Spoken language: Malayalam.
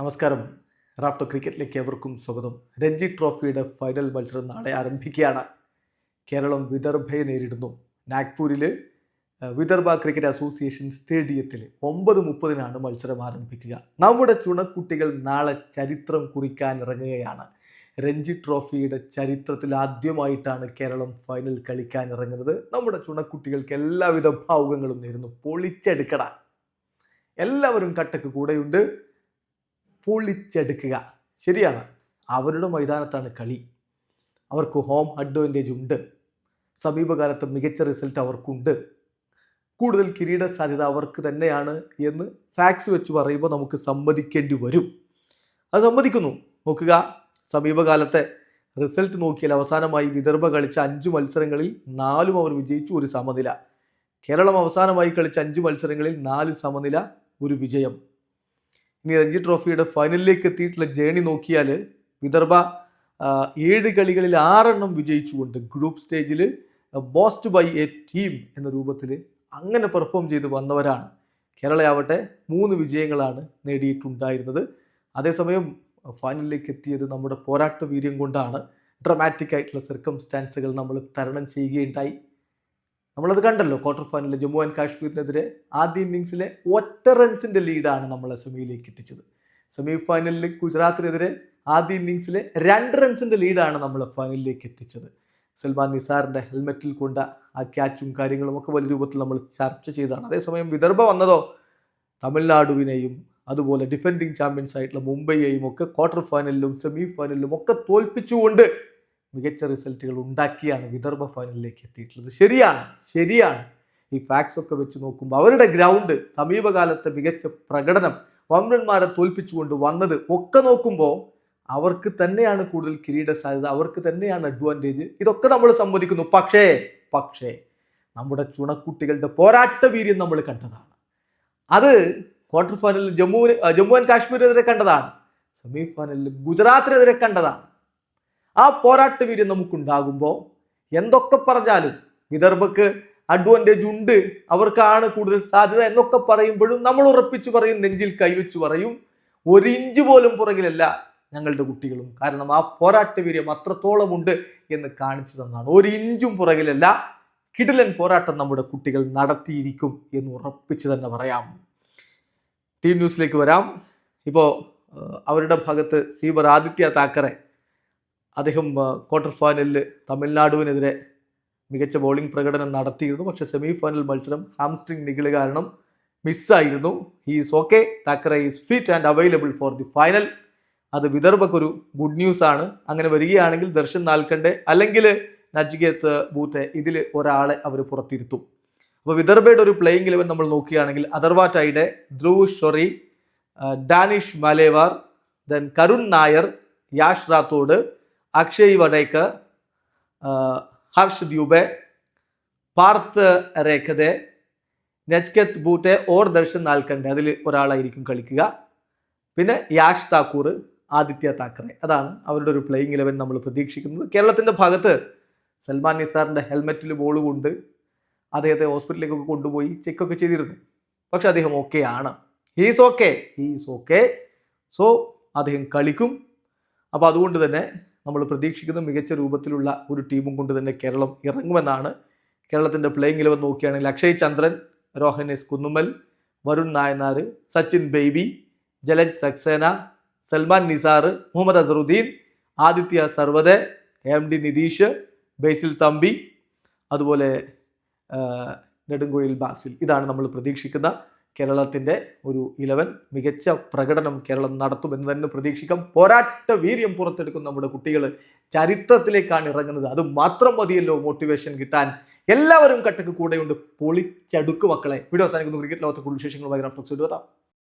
നമസ്കാരം. റാഫ്റ്റോ ക്രിക്കറ്റിലേക്ക് എവർക്കും സ്വാഗതം. രഞ്ജി ട്രോഫിയുടെ ഫൈനൽ മത്സരം നാളെ ആരംഭിക്കുകയാണ്. കേരളം വിദർഭയെ നേരിടുന്നു. നാഗ്പൂരിൽ വിദർഭ ക്രിക്കറ്റ് അസോസിയേഷൻ സ്റ്റേഡിയത്തിൽ ഒമ്പത് മുപ്പതിനാണ് മത്സരം ആരംഭിക്കുക. നമ്മുടെ ചുണക്കുട്ടികൾ നാളെ ചരിത്രം കുറിക്കാൻ ഇറങ്ങുകയാണ്. രഞ്ജി ട്രോഫിയുടെ ചരിത്രത്തിൽ ആദ്യമായിട്ടാണ് കേരളം ഫൈനൽ കളിക്കാൻ ഇറങ്ങുന്നത്. നമ്മുടെ ചുണക്കുട്ടികൾക്ക് എല്ലാവിധ ഭാവുകങ്ങളും നേരുന്നു. പൊളിച്ചെടുക്കട. എല്ലാവരും കട്ടക്ക് കൂടെയുണ്ട്. പൊളിച്ചെടുക്കുക. ശരിയാണ്. അവരുടെ മൈതാനത്താണ് കളി. അവർക്ക് ഹോം അഡ്വാന്റേജ് ഉണ്ട്. സമീപകാലത്ത് മികച്ച റിസൾട്ട് അവർക്കുണ്ട്. കൂടുതൽ കിരീട സാധ്യത അവർക്ക് തന്നെയാണ് എന്ന് ഫാക്സ് വെച്ച് പറയുമ്പോൾ നമുക്ക് സമ്മതിക്കേണ്ടി വരും. അത് സമ്മതിക്കുന്നു. നോക്കുക. സമീപകാലത്തെ റിസൾട്ട് നോക്കിയാൽ അവസാനമായി വിദർഭ കളിച്ച അഞ്ച് മത്സരങ്ങളിൽ നാലും അവർ വിജയിച്ചു ഒരു സമനില. കേരളം അവസാനമായി കളിച്ച അഞ്ച് മത്സരങ്ങളിൽ നാല് സമനില ഒരു വിജയം. ഇനി രഞ്ജി ട്രോഫിയുടെ ഫൈനലിലേക്ക് എത്തിയിട്ടുള്ള ജേണി നോക്കിയാൽ വിദർഭ ഏഴ് കളികളിൽ ആറെണ്ണം വിജയിച്ചുകൊണ്ട് ഗ്രൂപ്പ് സ്റ്റേജിൽ ബോസ്റ്റ് ബൈ എ ടീം എന്ന രൂപത്തിൽ അങ്ങനെ പെർഫോം ചെയ്ത് വന്നവരാണ്. കേരളയാവട്ടെ മൂന്ന് വിജയങ്ങളാണ് നേടിയിട്ടുണ്ടായിരുന്നത്. അതേസമയം ഫൈനലിലേക്ക് എത്തിയത് നമ്മുടെ പോരാട്ട വീര്യം കൊണ്ടാണ്. ഡ്രമാറ്റിക് ആയിട്ടുള്ള സർക്കംസ്റ്റാൻസുകൾ നമ്മൾ തരണം ചെയ്യുകയുണ്ടായി. നമ്മളത് കണ്ടല്ലോ ക്വാർട്ടർ ഫൈനലിൽ ജമ്മു ആൻഡ് കാശ്മീരിനെതിരെ ആദ്യ ഇന്നിങ്സിലെ ഒറ്റ റൺസിന്റെ ലീഡാണ് നമ്മളെ സെമിയിലേക്ക് എത്തിച്ചത്. സെമി ഫൈനലിൽ ഗുജറാത്തിനെതിരെ ആദ്യ ഇന്നിങ്സിലെ രണ്ട് റൺസിന്റെ ലീഡാണ് നമ്മൾ ഫൈനലിലേക്ക് എത്തിച്ചത്. സൽമാൻ നിസാറിന്റെ ഹെൽമെറ്റിൽ കൊണ്ട ആ ക്യാച്ചും കാര്യങ്ങളും ഒക്കെ വലിയ രൂപത്തിൽ നമ്മൾ ചർച്ച ചെയ്തതാണ്. അതേസമയം വിദർഭ വന്നതോ തമിഴ്നാടുവിനെയും അതുപോലെ ഡിഫെൻഡിങ് ചാമ്പ്യൻസ് ആയിട്ടുള്ള മുംബൈയെയും ഒക്കെ ക്വാർട്ടർ ഫൈനലിലും സെമി ഫൈനലിലും ഒക്കെ തോൽപ്പിച്ചുകൊണ്ട് മികച്ച റിസൾട്ടുകൾ ഉണ്ടാക്കിയാണ് വിദർഭ ഫൈനലിലേക്ക് എത്തിയിട്ടുള്ളത്. ശരിയാണ് ശരിയാണ്. ഈ ഫാക്സ് ഒക്കെ വെച്ച് നോക്കുമ്പോൾ അവരുടെ ഗ്രൗണ്ട് സമീപകാലത്തെ മികച്ച പ്രകടനം വമ്പന്മാരെ തോൽപ്പിച്ചുകൊണ്ട് വന്നത് ഒക്കെ നോക്കുമ്പോൾ അവർക്ക് തന്നെയാണ് കൂടുതൽ കിരീട സാധ്യത അവർക്ക് തന്നെയാണ് അഡ്വാന്റേജ് ഇതൊക്കെ നമ്മൾ സമ്മതിക്കുന്നു. പക്ഷേ പക്ഷേ നമ്മുടെ ചുണക്കുട്ടികളുടെ പോരാട്ട വീര്യം നമ്മൾ കണ്ടതാണ്. അത് ക്വാർട്ടർ ഫൈനലിൽ ജമ്മു ജമ്മു ആൻഡ് കാശ്മീരിനെതിരെ കണ്ടതാണ്. സെമി ഫൈനലിൽ ഗുജറാത്തിനെതിരെ കണ്ടതാണ്. ആ പോരാട്ട വീര്യം നമുക്കുണ്ടാകുമ്പോൾ എന്തൊക്കെ പറഞ്ഞാലും വിദർഭക്ക് അഡ്വാന്റേജ് ഉണ്ട് അവർക്കാണ് കൂടുതൽ സാധ്യത എന്നൊക്കെ പറയുമ്പോഴും നമ്മൾ ഉറപ്പിച്ചു പറയും നെഞ്ചിൽ കൈവച്ച് പറയും. ഒരു ഇഞ്ച് പോലും പുറകിലല്ല ഞങ്ങളുടെ കുട്ടികളും. കാരണം ആ പോരാട്ട വീര്യം അത്രത്തോളം ഉണ്ട് എന്ന് കാണിച്ചു തന്നാണ് ഒരു ഇഞ്ചും പുറകിലല്ല കിടിലൻ പോരാട്ടം നമ്മുടെ കുട്ടികൾ നടത്തിയിരിക്കും എന്ന് ഉറപ്പിച്ചു തന്നെ പറയാം. ടീം ന്യൂസിലേക്ക് വരാം. ഇപ്പോൾ അവരുടെ ഭാഗത്ത് സീബർ ആദിത്യ താക്കറെ അദ്ദേഹം ക്വാർട്ടർ ഫൈനലിൽ തമിഴ്നാടുവിനെതിരെ മികച്ച ബോളിംഗ് പ്രകടനം നടത്തിയിരുന്നു. പക്ഷെ സെമി ഫൈനൽ മത്സരം ഹാംസ്ട്രിങ് നികളി കാരണം മിസ്സായിരുന്നു he's okay Thackeray is fit and available for the final അത് വിദർഭക്കൊരു ഗുഡ് ന്യൂസ് ആണ്. അങ്ങനെ വരികയാണെങ്കിൽ ദർശൻ നാൽക്കണ്ടെ അല്ലെങ്കിൽ നജികേത്ത് ബൂത്തെ ഇതിൽ ഒരാളെ അവർ പുറത്തിരുത്തും. അപ്പോൾ വിദർഭയുടെ ഒരു പ്ലേയിങ് ഇലവൻ നമ്മൾ നോക്കുകയാണെങ്കിൽ അദർവാറ്റൈഡെ ധ്രുവ് ഷൊറി ഡാനിഷ് മലേവാർ ദെൻ കരുൺ നായർ യാഷ് റാത്തോഡ് അക്ഷയ് വടേക്കർ ഹർഷ് ദ്യൂബെ പാർത്ത് രേഖതെ നജ്കത്ത് ബൂട്ടെ ഓർ ദർശൻ നാൽക്കണ്ടെ അതിൽ ഒരാളായിരിക്കും കളിക്കുക. പിന്നെ യാഷ് താക്കൂർ ആദിത്യ താക്കറെ. അതാണ് അവരുടെ ഒരു പ്ലേയിങ് ഇലവൻ നമ്മൾ പ്രതീക്ഷിക്കുന്നത്. കേരളത്തിന്റെ ഭാഗത്ത് സൽമാൻ നിസാറിന്റെ ഹെൽമെറ്റിൽ ബോൾ കൊണ്ട് അദ്ദേഹത്തെ ഹോസ്പിറ്റലിലേക്കൊക്കെ കൊണ്ടുപോയി ചെക്കൊക്കെ ചെയ്തിരുന്നു. പക്ഷെ അദ്ദേഹം ഓക്കെ ആണ്. He's okay he's okay so അദ്ദേഹം കളിക്കും. അപ്പോൾ അതുകൊണ്ട് തന്നെ നമ്മൾ പ്രതീക്ഷിക്കുന്ന മികച്ച രൂപത്തിലുള്ള ഒരു ടീമും കൊണ്ട് തന്നെ കേരളം ഇറങ്ങുമെന്നാണ് കേരളത്തിന്റെ പ്ലേയിങ് ഇലവൻ നോക്കുകയാണെങ്കിൽ Akshay Chandran Rohan S Kunnummal Varun Nayanar Sachin Baby Jalaj Saxena Salman Nizar Mohammed Azharuddeen Aditya Sarwate M D Nidheesh Basil Thampi അതുപോലെ നെടുങ്കോയിൽ ബാസിൽ. ഇതാണ് നമ്മൾ പ്രതീക്ഷിക്കുന്ന കേരളത്തിന്റെ ഒരു ഇലവൻ മികച്ച പ്രകടനം കേരളം നടത്തുമെന്ന് തന്നെ പ്രതീക്ഷിക്കാം. പോരാട്ട വീര്യം പുറത്തെടുക്കുന്ന നമ്മുടെ കുട്ടികൾ ചരിത്രത്തിലേക്കാണ് ഇറങ്ങുന്നത്. അത് മാത്രം മതിയല്ലോ മോട്ടിവേഷൻ കിട്ടാൻ. എല്ലാവരും കട്ടക്ക് കൂടെയുണ്ട്. പൊളിച്ചടുക്ക് മക്കളെ. വീഡിയോ അവസാനിക്കുന്നു. ക്രിക്കറ്റ് ലോകത്തെ കൂടുതൽ വിശേഷങ്ങളുമായി ഗ്രാഫ്റ്റോക്സ് എത്താം